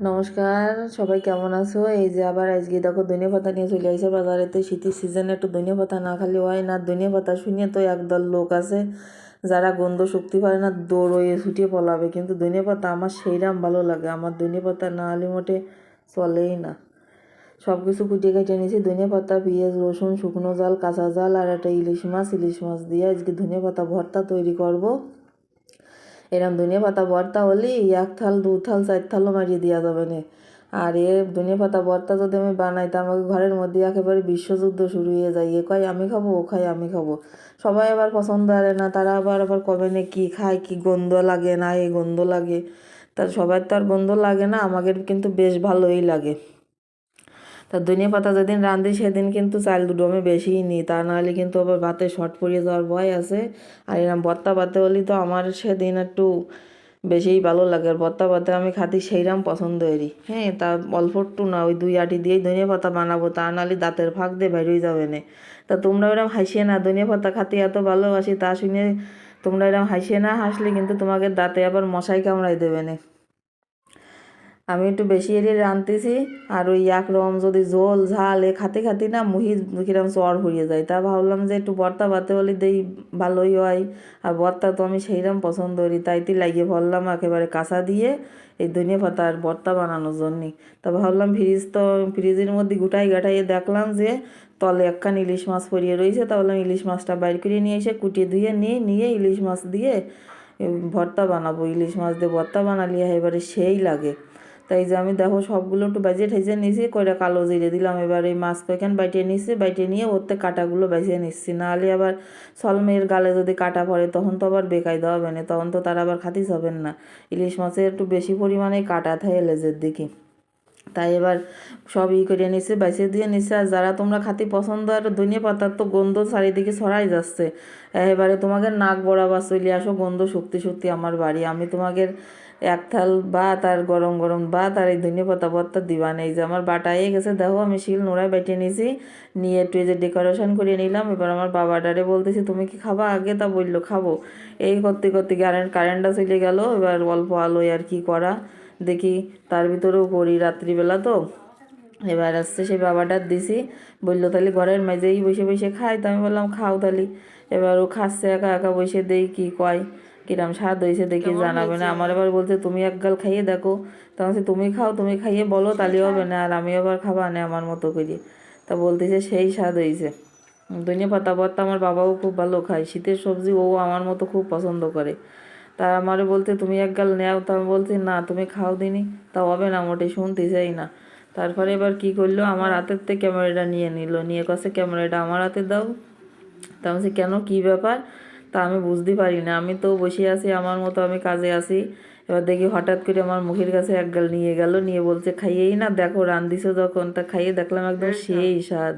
নমস্কার, সবাই কেমন আছো? এই যে আবার আজকে দেখো ধনিয়া পাতা নিয়ে চলে আসে বাজারেতে শীতের সিজনে একটু ধনিয়া পাতা না খালি হয় না। ধনিয়া পাতা শুনিয়ে তো একদল লোক আছে, যারা গন্ধ শক্তি পারে না, দৌড়য়ে ছুটিয়ে পলাবে। কিন্তু ধনিয়া পাতা আমার সেইরাম ভালো লাগে। আমার ধনিয়া পাতা না হলে মোটে চলেই না। সব কিছু কুটিয়ে কেটে নিয়েছি। ধনিয়া পাতা, পেঁয়াজ, রসুন, শুকনো জাল, কাঁচা জাল আর একটা ইলিশ মাছ। ইলিশ মাছ দিয়ে আজকে ধনিয়া পাতা ভর্তা তৈরি করব। এরম ধনিয়া পাতা ভর্তা হলে, এক থাল, দু থাল, চার থালও মারিয়ে দেওয়া যাবে না। আর এ ধনিয়া পাতা ভর্তা যদি আমি বানাই, তা আমাকে ঘরের মধ্যে একেবারে বিশ্বযুদ্ধ শুরু হয়ে যায়। এ কয়, আমি খাব, ও খাই আমি খাব। সবাই আবার পছন্দ করে না, তারা আবার আবার কবে না কী খায়, কী গন্ধ লাগে না এই গন্ধ লাগে। তার সবার তো আর গন্ধ লাগে না, আমাদের কিন্তু বেশ ভালোই লাগে। তা ধনিয়া পাতা যেদিন রাঁধি, সেদিন কিন্তু চাল দুটো আমি বেশিই নিই। তা নাহলে কিন্তু আবার ভাতে শর্ট পড়িয়ে যাওয়ার ভয় আছে। আর এরকম ভর্তা পাতে হলে তো আমার সেদিন একটু বেশিই ভালো লাগে। আর ভর্তা পাতে আমি খাতি সেইরাম পছন্দ করি। হ্যাঁ তা অল্প একটু না, ওই দুই আটি দিয়েই ধনিয়া পাতা বানাবো। তা নাহলে দাঁতের ফাঁক দিয়ে বেরোই যাবে না। তা তোমরা ওরকম হাসিয়ে না, ধনিয়া পাতা খাতে এত ভালোবাসি, তা শুনে তোমরা এরকম হাসিয়ে না হাসলে কিন্তু তোমাকে দাঁতে আবার মশাই কামড়াই দেবে না। আমি একটু বেশি এড়িয়ে রাঁধতেছি। আর ওই একরকম যদি ঝোল, ঝাল, এ খাতে খাতে না মুহি কিরম চর হয়ে যায়। তা ভাবলাম যে একটু বর্তা বাতে বলি দেই, ভালোই হয়। আর বর্তা তো আমি সেইরকম পছন্দ করি, তাইতে লাগিয়ে ভরলাম একেবারে কাঁচা দিয়ে এই ধনিয়া পাতা আর ভর্তা বানানোর জন্যে। তা ভাবলাম ফ্রিজ তো, ফ্রিজের মধ্যে গুটাই গাটাইয়ে দেখলাম যে তলে একখান ইলিশ মাছ পরিয়ে রয়েছে তা বললাম ইলিশ মাছটা বাইর করে নিয়ে এসে কুটিয়ে ধুয়ে নিয়ে নিয়ে ইলিশ মাছ দিয়ে ভর্তা বানাবো। ইলিশ মাছ দিয়ে ভর্তা বানালে এবারে সেই লাগে। তাই যে আমি দেখো সবগুলো একটু বাজিয়ে ঠেজে নিয়েছি কয়টা কালো জিরে দিলাম। এবার এই মাছ প্যাকেন বাইটে নিয়েছি বাইটে নিয়ে ওতে কাটাগুলো বাজিয়ে নিচ্ছি। নাহলে আবার সলমের গালে যদি কাটা পড়ে, তখন তো আবার বেকাই দেওয়া হবে না, তখন তো তারা আবার খাতিস হবেন না। ইলিশ মাছের একটু বেশি পরিমাণে কাটা থাকে লেজের দিকে। তাই এবার সব ই করে নিচ্ছে বাইসে দিয়ে নিচ্ছে আর যারা তোমরা খাতি পছন্দ আর ধনিয়া পাতার তো গন্ধ চারিদিকে ছড়াই যাচ্ছে। এবারে তোমাকে নাক বরাবার চলে আসো গন্ধ সত্যি সত্যি আমার বাড়ি। আমি তোমাকে এক থাল ভাত আর গরম গরম ভাত আর এই ধনিয়া পাতা ভর্তা দিবা নেই যে আমার বাটাই গেছে, দেখো আমি শিল নোড়ায় বেটে নিয়েছি নিয়ে একটু যে ডেকোরেশন করে নিলাম। এবার আমার বাবা ডারে বলতেছি, তুমি কি খাবা? আগে তা বলল, খাব। এই করতে করতে কারেন্ট কারেন্টটা চলে গেল, এবার অল্প আলোয় আর কি করা? দেখি তার ভিতরেও করি রাত্রিবেলা তো। এবার আসছে সেই বাবাটার দিছি বলল তাহলে ঘরের মেঝেই বসে বসে খাই। তো আমি বললাম খাও তাহলে। এবার ও খাচ্ছে একা একা বসে দেই কি কয় কিরম স্বাদ হয়েছে দেখি জানাবে না। আমার এবার বলছে তুমি এক গাল খাইয়ে দেখো। তখন সে তুমি খাও তুমি খাইয়ে বলো তাহলে হবে না। আর আমি আবার খাবা না আমার মতো করি তা বলতেছে সেই স্বাদ হয়েছে ধনিয়া পাতা ভর্তা আমার বাবাও খুব ভালো খায়। শীতের সবজি ও আমার মতো খুব পছন্দ করে। তা আমারে বলতে তুমি এক গাল নেও তা আমি বলছি না তুমি খাও দিনি তা হবে না মোটে শুনতে চাই না। তারপরে এবার কি করল আমার হাতের থেকে ক্যামেরাটা নিয়ে নিল। নিয়ে কাছে ক্যামেরাটা আমার হাতে দাও। তা আমি কেন? কি ব্যাপার? তা আমি বুঝতে পারি না। আমি তো বসে আছি আমার মতো আমি কাজে আছি। এবার দেখি হঠাৎ করে আমার মুখের কাছে এক গাল নিয়ে গেল নিয়ে বলছে খাইয়েই না দেখো রান্দিছো যখন। তা খাইয়ে দেখলাম একদম সেই স্বাদ।